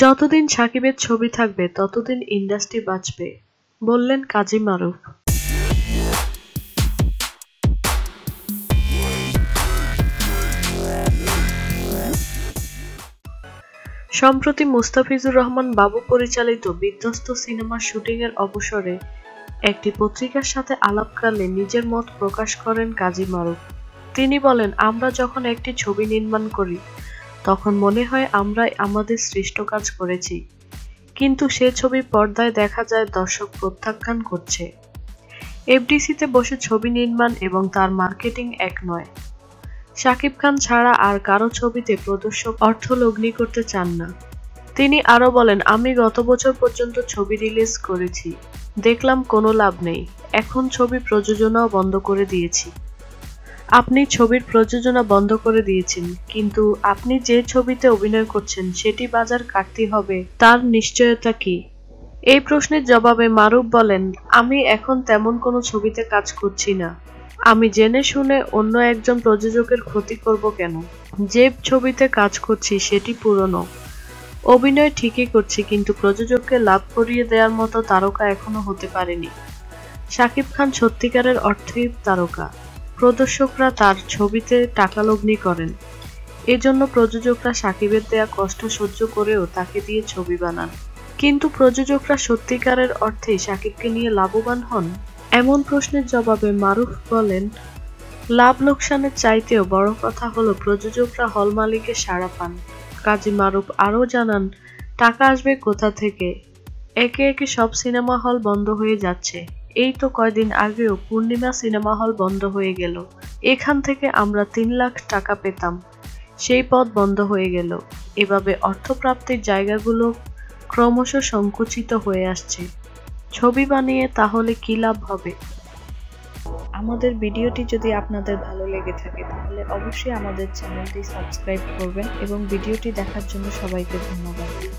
যতদিন সাকিবের ছবি থাকবে, ততদিন ইন্ডাস্ট্রি বাঁচবে, বললেন কাজী মারুফ। সম্প্রতি মুস্তাফিজুর রহমান বাবু পরিচালিত বিধ্বস্ত সিনেমার শুটিংয়ের অবসরে একটি পত্রিকার সাথে আলাপকালে নিজের মত প্রকাশ করেন কাজী মারুফ। তিনি বলেন, আমরা যখন একটি ছবি নির্মাণ করি তখন মনে হয় আমরাই আমাদের সৃষ্ট কাজ করেছি। কিন্তু সে ছবি পর্দায় দেখা যায় দর্শক প্রত্যাখ্যান করছে। এফডিসিতে বসে ছবি নির্মাণ এবং তার মার্কেটিং এক নয়। শাকিব খান ছাড়া আর কারও ছবিতে প্রদর্শক অর্থ লগ্নি করতে চান না। তিনি আরও বলেন, আমি গত বছর পর্যন্ত ছবি রিলিজ করেছি। দেখলাম কোনো লাভ নেই। এখন ছবি প্রযোজনাও বন্ধ করে দিয়েছি। আপনি ছবির প্রযোজনা বন্ধ করে দিয়েছেন, কিন্তু আপনি যে ছবিতে অভিনয় করছেন সেটি বাজার কাটতে হবে, তার নিশ্চয়তা কি? এই প্রশ্নের জবাবে মারুফ বলেন, আমি এখন তেমন কোনো ছবিতে কাজ করছি না। আমি জেনে শুনে অন্য একজন প্রযোজকের ক্ষতি করব কেন? যে ছবিতে কাজ করছি সেটি পুরনো। অভিনয় ঠিকই করছি, কিন্তু প্রযোজককে লাভ করিয়ে দেওয়ার মতো তারকা এখনও হতে পারেনি। শাকিব খান সত্যিকারের অর্থেই তারকা। প্রদর্শকরা তার ছবিতে টাকা লগ্নি করেন। এজন্য প্রযোজকরা সাকিবের দেয়া কষ্ট সহ্য করেও তাকে দিয়ে ছবি বানান। কিন্তু প্রযোজকরা সত্যিকারের অর্থে সাকিবকে নিয়ে লাভবান হন? এমন প্রশ্নের জবাবে মারুফ বলেন, লাভ লোকসানের চাইতেও বড় কথা হলো প্রযোজকরা হল মালিকের সাড়া পান। কাজী মারুফ আরও জানান, টাকা আসবে কোথা থেকে? একে একে সব সিনেমা হল বন্ধ হয়ে যাচ্ছে। এই তো কয়দিন আগেও পূর্ণিমা সিনেমা হল বন্ধ হয়ে গেল। এখান থেকে আমরা তিন লাখ টাকা পেতাম। সেই পথ বন্ধ হয়ে গেল। এভাবে অর্থপ্রাপ্তির জায়গাগুলো ক্রমশ সংকুচিত হয়ে আসছে। ছবি বানিয়ে তাহলে কি লাভ হবে? আমাদের ভিডিওটি যদি আপনাদের ভালো লেগে থাকে, তাহলে অবশ্যই আমাদের চ্যানেলটি সাবস্ক্রাইব করবেন এবং ভিডিওটি দেখার জন্য সবাইকে ধন্যবাদ।